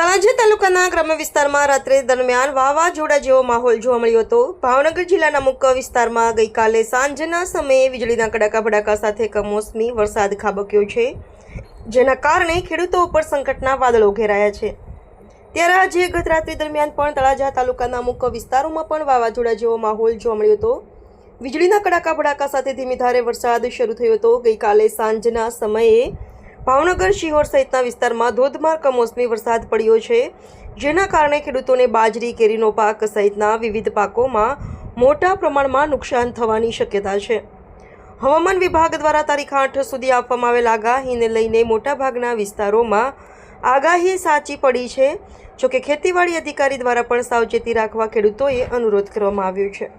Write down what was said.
તળાજા તાલુકાના ગ્રામ્ય વિસ્તારમાં રાત્રે દરમિયાન વાવાઝોડા જેવો માહોલ જોવા મળ્યો હતો. ભાવનગર જિલ્લાના મુખ્ય વિસ્તારમાં ગઈકાલે સાંજના સમયે વીજળીના કડાકા ભડાકા સાથે કમોસમી વરસાદ ખાબક્યો છે, જેના કારણે ખેડૂતો ઉપર સંકટના વાદળો ઘેરાયા છે. ત્યારે આજે ગત રાત્રિ દરમિયાન પણ તળાજા તાલુકાના મુખ્ય વિસ્તારોમાં પણ વાવાઝોડા જેવો માહોલ જોવા મળ્યો હતો. વીજળીના કડાકા ભડાકા સાથે ધીમી ધારે વરસાદ શરૂ થયો હતો. ગઈકાલે સાંજના સમયે ભાવનગર શિહોર સહિતના વિસ્તારમાં ધોધમાર કમોસમી વરસાદ પડ્યો છે. જેના કારણે ખેડૂતોને બાજરી, કેરીનો પાક સહિતના વિવિધ પાકોમાં મોટા પ્રમાણમાં નુકસાન થવાની શક્યતા છે. હવામાન વિભાગ દ્વારા તારીખ આઠ સુધી આપવામાં આવેલ આગાહીને લઈને મોટાભાગના વિસ્તારોમાં આગાહી સાચી પડી છે. જોકે ખેતીવાડી અધિકારી દ્વારા પણ સાવચેતી રાખવા ખેડૂતોએ અનુરોધ કરવામાં આવ્યો છે.